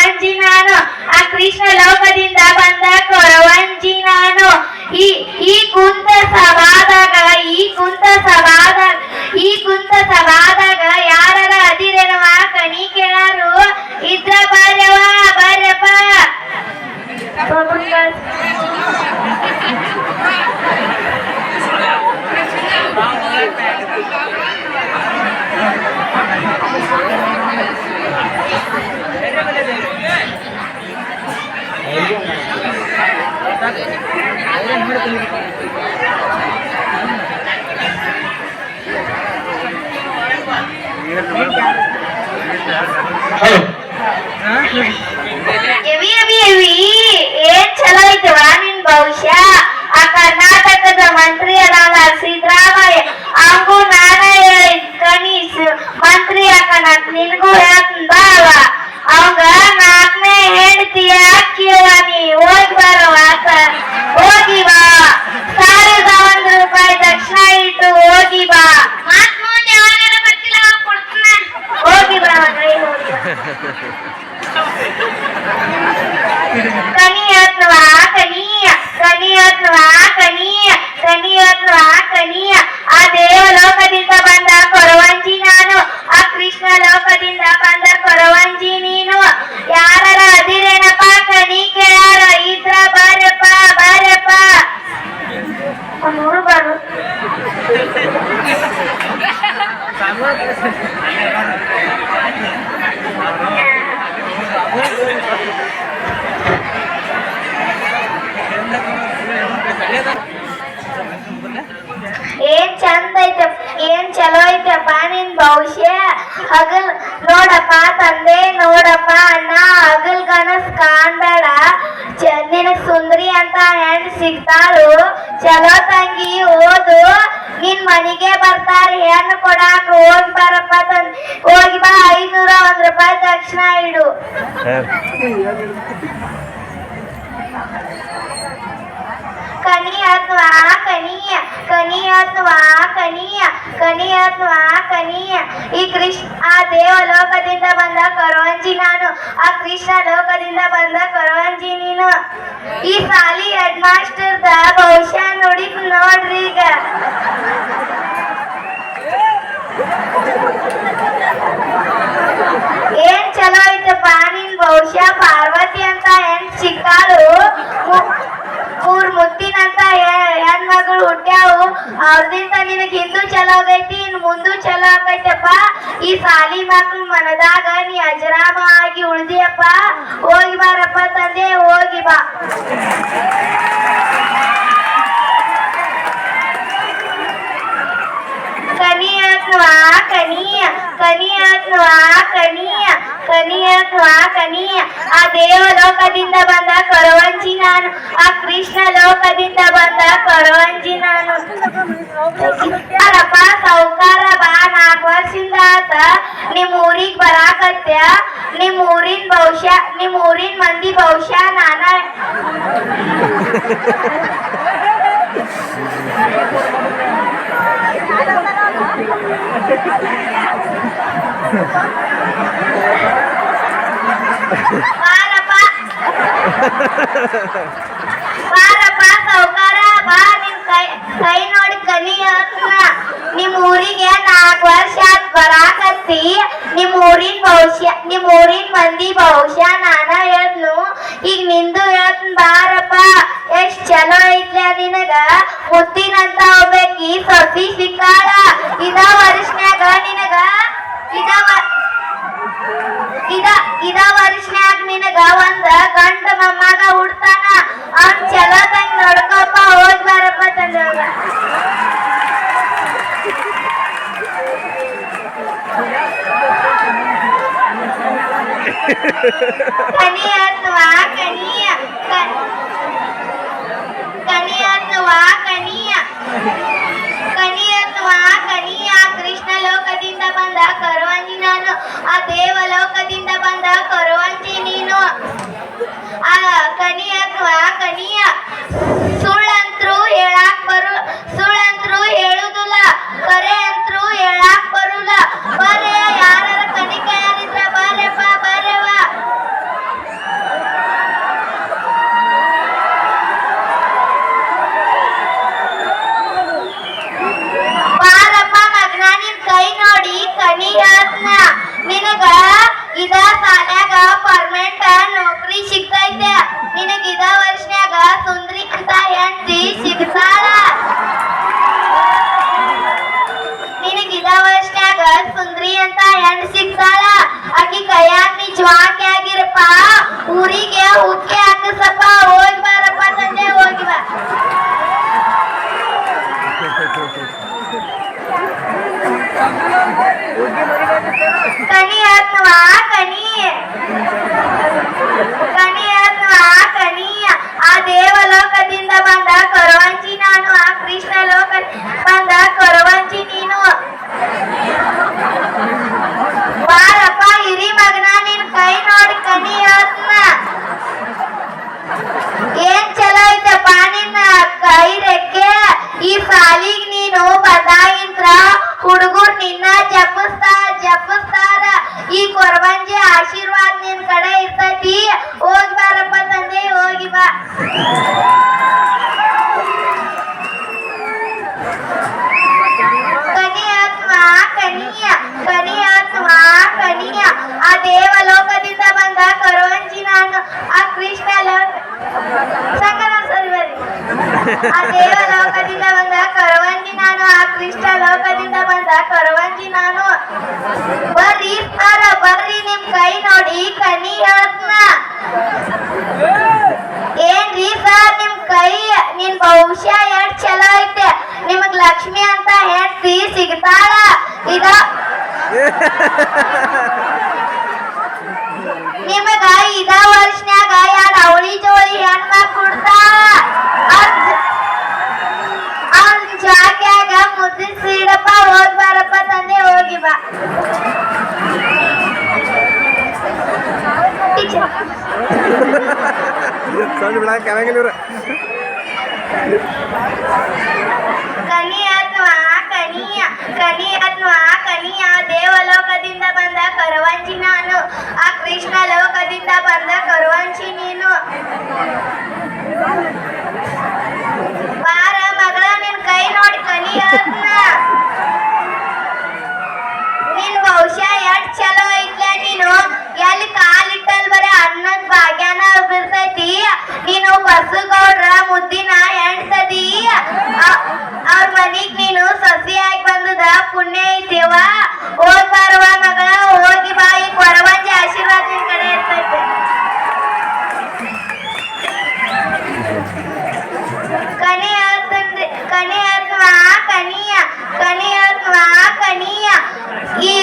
ಕೊರವಂಜಿ ನಾನು ಆ ಕೃಷ್ಣ ಲೋಕದಿಂದ ಬಂದ ಕೊರವಂಜಿ ನಾನು ಈ ಈ ಕುಂತ ಸಭಾದಾಗ, ಈ ಕುಂತ ಸಭಾದಾಗ, ಈ ಕುಂತ ಸಭಾದಾಗ Hello. Huh? Heavy. ಕಾಣ್ಬೇಡ. ಚ- ನಿನಗ್ ಸುಂದ್ರಿ ಅಂತ ಹೆಣ್ ಸಿಗ್ತಾಳು. ಚಲೋ ತಂಗಿ, ಓದು. ನಿನ್ ಮನೆಗೆ ಬರ್ತಾರೆ, ಹೆಣ್ಣು ಕೊಡಾಕ ಹೋಗಿ ಬರಪ್ಪ ತಂದ್ ಹೋಗಿ ಬಾ, ಐನೂರ ಒಂದ್ ರೂಪಾಯಿ ದಕ್ಷಿಣ ಇಡು. ಕನಿ ಅಥವಾ ಕನಿಯ ಕನಿ ಅಥವಾ ಕನಿಯ ಕನಿ ಅಥವಾ ಕನಿಯ. ಈ ಕೃಷ್ಣ ಆ ದೇವ ಲೋಕದಿಂದ ಬಂದ ಕರೋಂಜಿ ನಾನು, ಆ ಕೃಷ್ಣ ಲೋಕದಿಂದ ಬಂದ ಕರೋಂಜಿ ನೀನು. ಈ ಸಾಲಿ ಹೆಡ್ ಮಾಸ್ಟರ್ದ ಭವಿಷ್ಯ ನೋಡಿ ನೋಡ್ರಿ ಈಗ. ಏನ್ ಚಲೋ ಐತಪ್ಪ, ನಿನ್ ಭವಿಷ್ಯ ಪಾರ್ವತಿ ಅಂತ ಏನ್ ಸಿಕ್ಕಾಳು? ಮೂರ್ ಮುತ್ತಿನಂತ ಹುಟ್ಟ್ಯಾವು ಅವ್ರದಿಂದ ನಿನಗೆ ಹಿಂದೂ ಚಲೋ ಆಗೈತಿ, ಇನ್ ಮುಂದೂ ಚಲೋ ಆಗೈತಪ್ಪ. ಈ ಸಾಲಿ ಮಕ್ಳು ಮನದಾಗ ನೀ ಅಜರಾಮ ಆಗಿ ಉಳ್ದಿಯಪ್ಪ. ಹೋಗಿ ಬಾರಪ್ಪ ತಂದೆ, ಹೋಗಿ ಬಾ. ಕನಿಯ ಅಥವಾ ಕನಿಯ ಕನಿಯ ಅಥವಾ ಕನಿಯ ಕನಿಯ ಅಥವಾ ಕನಿಯ ಆ ದೇವ ಲೋಕದಿಂದ ಬಂದ ಕೊರವಂಜಿ ನಾನು ಆ ಕೃಷ್ಣ ಲೋಕದಿಂದ ಬಂದ ಕೊರವಂಜಿ ನಾನು ಯಾರಪ್ಪ ಸೌಕಾರ ಬಾ ನಾಲ್ಕು ವರ್ಷದಿಂದ ಆತ ನಿಮ್ ಊರಿಗ್ ಬರಾಕತ್ಯ ನಿಮ್ ಊರಿನ ಭವಿಷ್ಯ ನಿಮ್ ಊರಿನ ಮಂದಿ ಭವಿಷ್ಯ ನಾನ ಬಾರಪ್ಪ ಬಾರಪ್ಪ ಸೌಕಾರ ಬಾ ನಿಮ್ ಕೈ ಕೈ ನೋಡಿ ಕಲಿ ಹಾಕ್ನ ನಿಮ್ ಊರಿಗೆ ನಾಲ್ಕು ವರ್ಷ ಆತ್ ಬರಾಕತ್ತಿ ನಿಮ್ ಊರಿನ ಭವಿಷ್ಯ ನಿಮ್ ಊರಿನ ಮಂದಿ ಭವಿಷ್ಯ ನಾನ ಹೇಳ್ನು ಈಗ ನಿಂದು ಹೇಳ್ತೀನಿ ಬಾರಪ್ಪ ಎಷ್ಟ್ ಚಲೋ ಐತ್ಲ ನಿನಗ ಮುತ್ತಿನಂತ ಒಬ್ಬಾಕಿ ಸೊಸಿ ಸಿಕ್ಕಾಳ ಇದ ವರ್ಷನ್ಯಾಗ ನಿನಗ ಇದ ವ- ಇದ ಇದ ವರ್ಷನ್ಯಾಗ ನಿನಗ ಒಂದ ಗಂಡ ಮೊಮ್ಮಗ ಹುಡ್ತಾನ ಅವ್ನ್ ಚಲೋ ತಂಗ್ ನೋಡ್ಕೊಪ್ಪ ಹೋಗ್ ಬಾರಪ್ಪ ತಂದವಾಗ ಕನಿ ಅಥವಾ ಕನಿಯ ಕ- ಕನಿ ಅಥವಾ ಕನಿಯ ಲೋಕದಿಂದ ಬಂದ ಕರುವಂಜಿ ನಾನು. ಆ ದೇವಲೋಕದಿಂದ ಬಂದ ಕರುವಂಜಿ ನೀನು. ಆ ಕನಿಯ ಅಥವಾ ಕನಿಯ ಹೆಂಡತಿ ಸಿಗ್ತಾಳ ನಿನಗ್ ಇದ ವರ್ಷನ್ಯಾಗ ಸುಂದ್ರಿ ಅಂತ ಹೆಣ್ ಸಿಗ್ತಾಳ ಆಕಿ ಕೈಯಾಗ ನಿಜವಾಗ್ಯ ಆಗಿರಪ್ಪ ಊರಿಗೆ ಉಕ್ಕೆ ಹಾಕಿಸಪ್ಪ ಹೋಗಿ ಬಾರಪ್ಪ ಸಂಜೆ ಹೋಗಿ ಬಾ ಕಣಿ ಆತ್ವಾ ಕಣಿ ಕಣಿ ಆತ್ವಾ ಕಣಿ ಆ ದೇವಲೋಕದಿಂದ ಬಂದ ಕೊರವಂಜಿ ನಾನು ಆ ಕೃಷ್ಣ ಲೋಕ ಬಂದ ಕೊರವಂಜಿ ನೀನು ಬಾರಪ್ಪ ಹಿರಿ ಮಗನ ನಿನ್ ಕೈ ನೋಡಿ ಕಣಿ ಆತ್ಮ ಏನ್ ಚಲೋ ಐತಪ್ಪ ನಿನ್ನ ಕೈ ರೆಕ್ಕೆ ಈ ಸಾಲಿಗ್ ನೀನು ಬಂದಾಗಿಂತ್ರ ಹುಡುಗರು ನಿನ್ನ ಜಪಿಸ್ತಾರ ಜಪಿಸ್ತಾರ ಈ ಕೊರವಂಜಿ ಆಶೀರ್ವಾದ ನಿನ್ ಕಡೆ ಇರ್ತೈತಿ ಹೋಗಿ ಬಾರಪ್ಪ ತಂದೆ ಹೋಗಿ ಬಾ ಕನಿಯಾತ್ಮ ಕನಿಯ ಕನಿಯಾತ್ಮ ಕನಿಯ ಆ ದೇವಲೋಕದಿಂದ ಬಂದ ಕೊರವಂಜಿ ನಾನು ಆ ಕೃಷ್ಣ ಲೋಕ ಸಂಗಮ ಸರಿ ಬರ್ರಿ. ಆ ದೇವಲೋಕದಿಂದ ಬಂದ ಕರವಂಜಿ ನಾನು, ಆ ಕೃಷ್ಣ ಲೋಕದಿಂದ ಬಂದ ಕರವಂಜಿ ನಾನು. ಬರ್ರಿ ಸರ ಬರ್ರಿ ನಿಮ್ ಕೈ ನೋಡಿ, ಕನಿ ಹೇಳತ್ನ ಏನ್ರಿ ಸರ್ ನಿಮ್ ಕೈ? ನಿನ್ ಭವಿಷ್ಯ ಎಷ್ಟ್ ಚಲೋ ಐತೆ. ನಿಮಗ್ ಲಕ್ಷ್ಮಿ ಅಂತ ಹೆಂಡ್ತಿ ಸಿಗ್ತಾಳ? ಇದ ನಿಮಗ ಇದ ವರ್ಷನ್ಯಾಗ ಯಾರ ಅವಳಿ ಜೋಳಿ ಹೆಣ್ಮಕ್ ಕೊಡ್ತಾಳ? ಅವ್ನ ಮುದ್ರಿಸಿಡಪ್ಪ ಹೋಗ್ ಬಾರಪ್ಪ ತಂದೆ ಹೋಗಿ ಬಾ. ಇವ್ರ. ಕನಿಯ ಕನಿಯಾತ್ಮ ಕನಿಯ ದೇವಲೋಕದಿಂದ ಬಂದ ಕರವಂಜಿ ನಾನು ಆ ಕೃಷ್ಣ ಲೋಕದಿಂದ ಬಂದ ಕರುವಂಚಿ ನೀನು ಬಾರ ಮಗಳ ನಿನ್ ಕೈ ನೋಡಿ ಕನಿಯಾತ್ಮ ನಿನ್ ಭವಿಷ್ಯ ಎಷ್ಟ್ ಚಲೋ ಐತ್ಲೆ ನೀನು? ಎಲ್ಲಿ ಕಾಲಿಟ್ಟಲ್ ಬರೀ ಅನ್ನದ ಭಾಗ್ಯನ ಬಿರ್ತೈತಿ ನೀನು ಬಸ್ಸುಗೌಡ್ರ ಮುದ್ದಿನ ಹೆಣ್ತದಿ ಅವ್ರ ಮನಿಗ್ ನೀನು ಸಸಿಯಾಗಿ ಬಂದದ ಪುಣ್ಯ ಐತಿವ ಹೋಗ್ ಬರುವ ಮಗಳ ಹೋಗಿ ಬಾ ಈ ಕೊರವಂಜಿ ಆಶೀರ್ವಾದ ನಿನ್ ಕಡೆ ಇರ್ತೈತೆ ಕನಿ ಆತನ್ರಿ ಕನಿ ಆತ್ವಾ ಕನಿಯ ಕನಿ ಕನಿಯ ಈ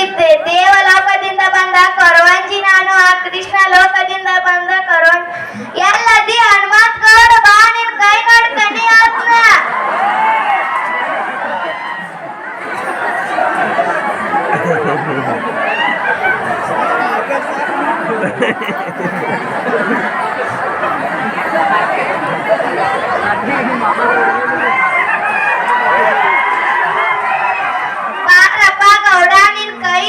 ದೇವಲೋಕದಿಂದ ಬಂದ ಕೊರವಂಜಿ ನಾನು ಆ ಕೃಷ್ಣ ಲೋಕದಿಂದ ಬಂದ ಕೊರವಂಜಿ ಎಲ್ಲದಿ ಹನುಮಂತ ಗೌಡ ಬಾ ನಿನ್ ಕೈ ನೋಡಿ ಆತ್ಮ ಬಾರಪ್ಪ ಗೌಡ ನಿನ್ ಕೈ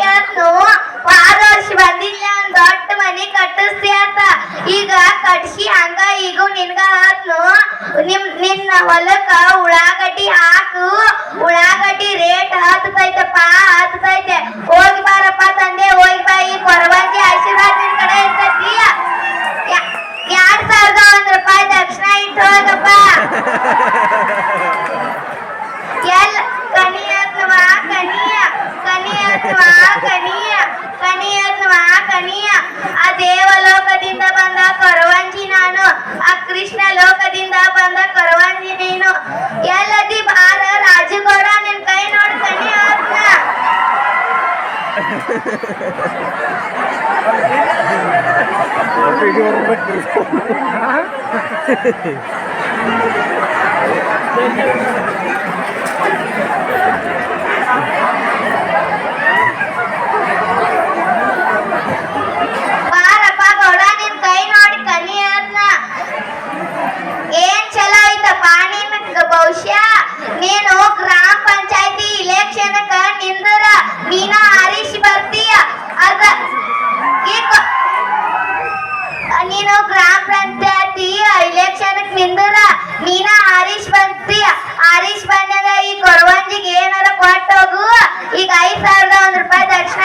ನೋಡಿ ಆರು ವರ್ಷ ಬಂದಿಲ್ಲ ದೊಡ್ಡ ಮನೆ ಕಟ್ಟಿಸ್ತಿ ಅಂತ. ಈಗ ಕಟ್ಸಿ ಹಂಗ ಈಗ ನಿನ್ಗ ಆತ್ನು. ನಿಮ್, ನಿನ್ನ ಹೊಲಕ್ಕ ಉಳ್ಳಾಗಡ್ಡಿ ಹಾಕು. ಉಳ್ಳಾಗಡ್ಡಿ ರೇಟ್ ಹತ್ತೈತಪ್ಪ ಹತ್ತೈತೆ ಹೋಗಿ ಬಾರಪ್ಪ ತಂದೆ, ಹೋಗಿ ಬಾ. ಈ ಕೊರವಂಜಿ ಆಶೀರ್ವಾದ ನಿನ್ ಕಡೆ ಇರ್ತೈತಿ. ಎರಡ್ ಸಾವಿರದ ಒಂದ್ ರೂಪಾಯಿ ದಕ್ಷಿಣ ಇಟ್ಟು ಹೋಗಪ್ಪ ಎಲ್ ಕನಿಯತ್ವ ಕನಿಯ ಕನಿಯತ್ವ ಕನಿಯ ಕನಿಯತ್ವ ಕನಿಯ ಆ ದೇವಲೋಕದಿಂದ ಬಂದ ಕೊರವಂಜಿ ನಾನು ಆ ಕೃಷ್ಣ ಲೋಕದಿಂದ ಬಂದ ಕೊರವಂಜಿ ನೀನು ಎಲ್ಲದಿ ಬಾರ ರಾಜುಗೌಡ ನಿನ್ ಕೈ ನೋಡಿ ಕನಿಯತ್ವ ಒಪ್ಪಿಗೆ ಬರ್ಬೇಕು ಬಾರಪ್ಪ ಗೌಡ ನಿನ್ ಕೈ ನೋಡಿ ಕನಿಯತ್ನ ಏನ್ ಚಲೋ ಐತಪ್ಪ ನಿನ್ ಭವಿಷ್ಯ? ನೀನು ಗ್ರಾಮ ಪಂಚಾಯತಿ ಇಲೆಕ್ಷನ್ ನಿಂದ್ರ. ನೀನ ಹರೀಶ್ ಬರ್ತೀಯ. ಅದ ನಿಂದನ ನೀನ ಆರೀಶ್ ಬಂತೀಯ ಆರೀಶ್ ಬಂದಾಗ ಈ ಕೊರವಂಜಿಗೆ ಏನಾರ ಕೊಟ್ಟೋಗು. ಈಗ ಐದ್ ಸಾವಿರದ ಒಂದ್ ರೂಪಾಯಿ ದಕ್ಷಿಣ